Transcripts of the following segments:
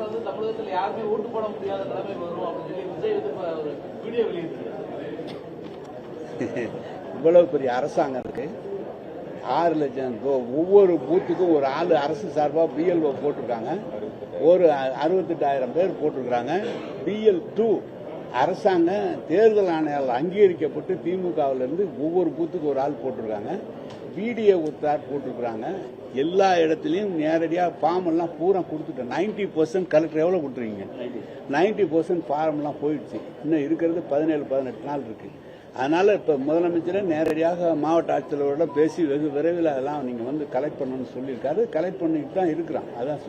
அதனால வந்து தமிழகத்தில் யாருமே ஓட்டு போட முடியாத நிலைமை வரும் அப்படின்னு சொல்லி விஜய் வந்து ஒரு வீடியோ வெளியிட்டிருக்காரு. இவ்வளவு பெரிய அரசாங்கம் இருக்கு. ஆறு லட்சம் ஒவ்வொரு பூத்துக்கும் ஒரு ஆள் அரசு சார்பாக பிஎல்ஓ போட்டிருக்காங்க. ஒரு அறுபத்தெட்டாயிரம் பேர் போட்டிருக்காங்க பிஎல் டூ அரசாங்கம் தேர்தல் ஆணையால் அங்கீகரிக்கப்பட்டு திமுகவிலிருந்து ஒவ்வொரு பூத்துக்கு ஒரு ஆள் போட்டிருக்காங்க. பிடிஏ ஒருத்தார் போட்டிருக்கிறாங்க. எல்லா இடத்துலையும் நேரடியாக ஃபார்ம் எல்லாம் பூரா கொடுத்துட்டோம் நைன்டி பர்சன்ட் கலெக்டர் எவ்வளோ கொடுத்துருவீங்க நைன்டி பர்சன்ட் ஃபார்ம்லாம் போயிடுச்சு. இன்னும் இருக்கிறது பதினேழு பதினெட்டு நாள் இருக்கு. அதனால இப்ப முதலமைச்சரே நேரடியாக மாவட்ட ஆட்சியரோட பேசி வெகு விரைவில் அதெல்லாம் நீங்க வந்து கலெக்ட் பண்ணணும்னு சொல்லியிருக்காரு. கலெக்ட் பண்ணிட்டு தான் இருக்கிறான். அதான்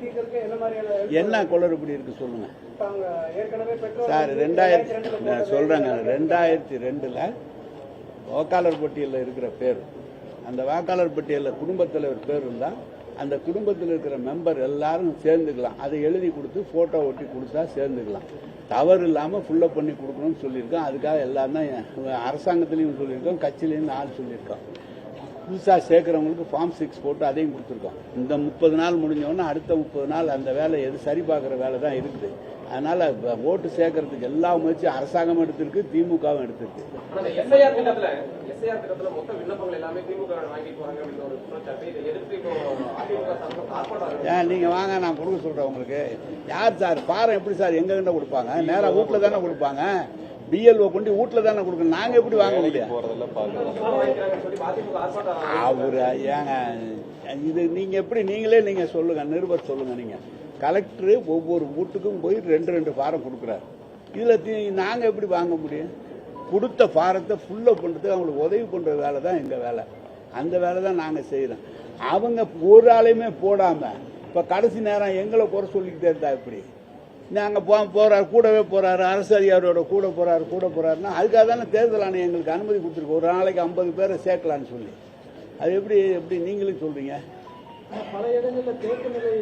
தீர்க்கறதுக்கு என்ன குளறுபடி இருக்கு சொல்லுங்க. இப்ப அவங்க ஏற்கனவே பெட்ரோல் சார் ரெண்டாயிரத்தி நான் சொல்றேங்க. ரெண்டாயிரத்தி ரெண்டுல வாக்காளர் பட்டியலில் இருக்கிற பேர். அந்த வாக்காளர் பட்டியலில் குடும்பத் தலைவர் பேர் இருந்தால் அந்த குடும்பத்தில் இருக்கிற மெம்பர் எல்லாரும் சேர்ந்துக்கலாம். அதை எழுதி கொடுத்து போட்டோ ஒட்டி கொடுத்தா சேர்ந்துக்கலாம். தவறு இல்லாமல் ஃபுல்லப் பண்ணி கொடுக்கணும்னு சொல்லியிருக்கோம். அதுக்காக எல்லாரும் தான் அரசாங்கத்திலையும் சொல்லியிருக்கோம். கட்சியிலையும் ஆள் சொல்லியிருக்கோம். புதுசாக சேர்க்குறவங்களுக்கு ஃபார்ம் சிக்ஸ் போட்டு அதையும் கொடுத்துருக்கோம். இந்த முப்பது நாள் முடிஞ்சோடனே அடுத்த முப்பது நாள் அந்த வேலை எது சரி பார்க்குற வேலை தான் இருக்குது. அதனால ஓட்டு சேர்க்கறதுக்கு எல்லா முயற்சியும் அரசாங்கம் எடுத்திருக்கு திமுகவும் எடுத்திருக்கு. ஏன் நீங்கள் வாங்க நான் கொடுக்க சொல்கிறேன் உங்களுக்கு. யார் சார்? பாரம் எப்படி சார்? எங்க கிட்ட கொடுப்பாங்க. நேராக வீட்டில் தானே கொடுப்பாங்க. பிஎல்ஓ கொண்டு வீட்டில் தானே கொடுக்கணும். நாங்கள் எப்படி வாங்க முடியும் அவர் ஏங்க இது நீங்க எப்படி நீங்களே நீங்க சொல்லுங்க நிருபர் சொல்லுங்க நீங்க. கலெக்டர் ஒவ்வொரு வீட்டுக்கும் போய் ரெண்டு ரெண்டு ஃபாரம் கொடுக்குறாரு. இதுல தி- நாங்க எப்படி வாங்க முடியும்? கொடுத்த ஃபாரத்தை ஃபுல்லப் பண்றதுக்கு அவங்களுக்கு உதவி பண்ற வேலை தான் எங்க வேலை. அந்த வேலை தான் நாங்க செய்யறோம் அவங்க ஒரு ஆளையுமே போடாம இப்ப கடைசி நேரம் எங்களை குறை சொல்லிக்கிட்டே இருந்தா எப்படி? நாங்க போ போறாரு கூடவே போறாரு அரசு அதிகாரியோட கூட போறாரு கூட போறாருன்னா அதுக்காக தானே தேர்தல் ஆணையம் எங்களுக்கு அனுமதி கொடுத்துருக்கு. ஒரு நாளைக்கு ஐம்பது பேரை சேர்க்கலான்னு சொல்லி. அது எப்படி எப்படி நீங்களும் சொல்றீங்க? பல இடங்கள்ல தேக்க நிலை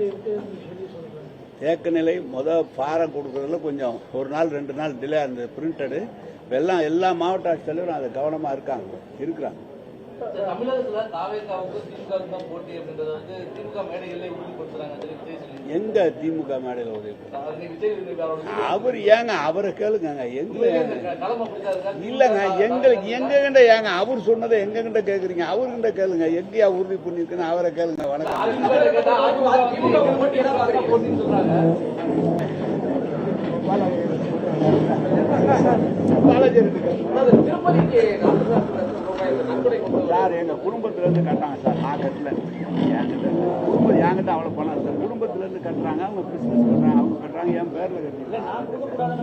தேக்க நிலை பாரம் கொடுக்கறதுல கொஞ்சம் ஒரு நாள் ரெண்டு நாள் டிலே அந்த பிரிண்டடு எல்லாம் எல்லா மாவட்ட ஆட்சித்தலைவரும் அதை கவனமா இருக்காங்க இருக்கிறாங்க. எங்க திமுக மேடையில் உதவி அவர் ஏங்க அவரை கேளுங்க எங்களை களம் அப்படிதான் இருக்கா இல்லங்க எங்களுக்கு எங்ககிட்ட ஏங்க அவர் சொன்னதை எங்ககிட்ட கேக்குறீங்க? அவர்கிட்ட கேளுங்க எங்கேயா உறுதி பண்ணிருக்குன்னு அவரை கேளுங்க வணக்கம். கேட்டா பாலாஜி திருப்பதிக்கு சார் எங்க குடும்பத்துல இருந்து கட்டாங்க சார் நான் கட்டல என்கிட்ட குடும்பம் என்கிட்ட அவ்வளவு பணம் சார் குடும்பத்துல இருந்து கட்டுறாங்க அவங்க பிசினஸ் பண்றாங்க அவங்க கட்டுறாங்க என் பேர்ல கட்டுறாங்க.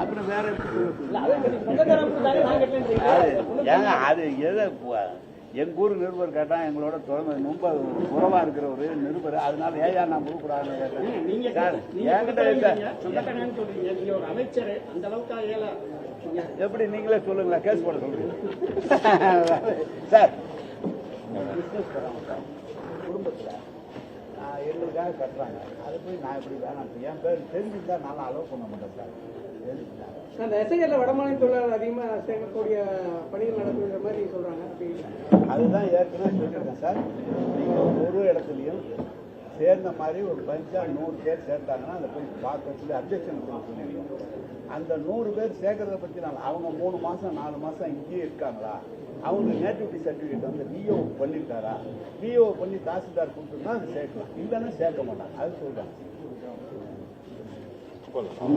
அப்புறம் வேற ஏங்க அது எதை ப- எங்க ஊர் நிருபர் கேட்டா எங்களோட தொடர்ந்து ரொம்ப உறவா இருக்கிற ஒரு நிருபர். அதனால ஏயா நான் ஒரு அமைச்சர். அந்த அளவுக்கு எப்படி நீங்களே சொல்லுங்களேன். கேஸ் போட சொல்றீங்க. சார். பிசினஸ் பண்றாங்க சார். குடும்பத்துல. எங்களுக்காக கட்டுறாங்க. அதை போய் நான் எப்படி வேணாம் என் பேர் தெரிஞ்சுட்டா நான் அலோவ் பண்ண மாட்டேன் சார். அந்த எஸ்ஐஆர்ல வடமாநில தொழிலாளர் அதிகமாக சேர்க்கக்கூடிய பணிகள் நடத்துகிற மாதிரி சொல்றாங்க. அதுதான் ஏற்கனவே சொல்லியிருக்கேன் சார். நீங்கள் ஒரு இடத்துலையும் சேர்ந்த மாதிரி ஒரு பஞ்சா நூறு பேர் சேர்த்தாங்கன்னா அதை போய் பார்க்க சொல்லி அப்ஜெக்ஷன் பண்ண சொல்லியிருக்கோம். அந்த நூறு பேர் சேர்க்கறத பற்றி நான் அவங்க மூணு மாதம் நாலு மாதம் இங்கேயே இருக்காங்களா? அவங்களுக்கு நேட்டிவிட்டி சர்டிஃபிகேட் வந்து டிஓ பண்ணியிருக்காரா டிஓ பண்ணி தாசில்தார் கொடுத்துருந்தா அதை சேர்க்கலாம். இல்லைன்னா சேர்க்க மாட்டாங்க. அது சொல்கிறாங்க வணக்கம்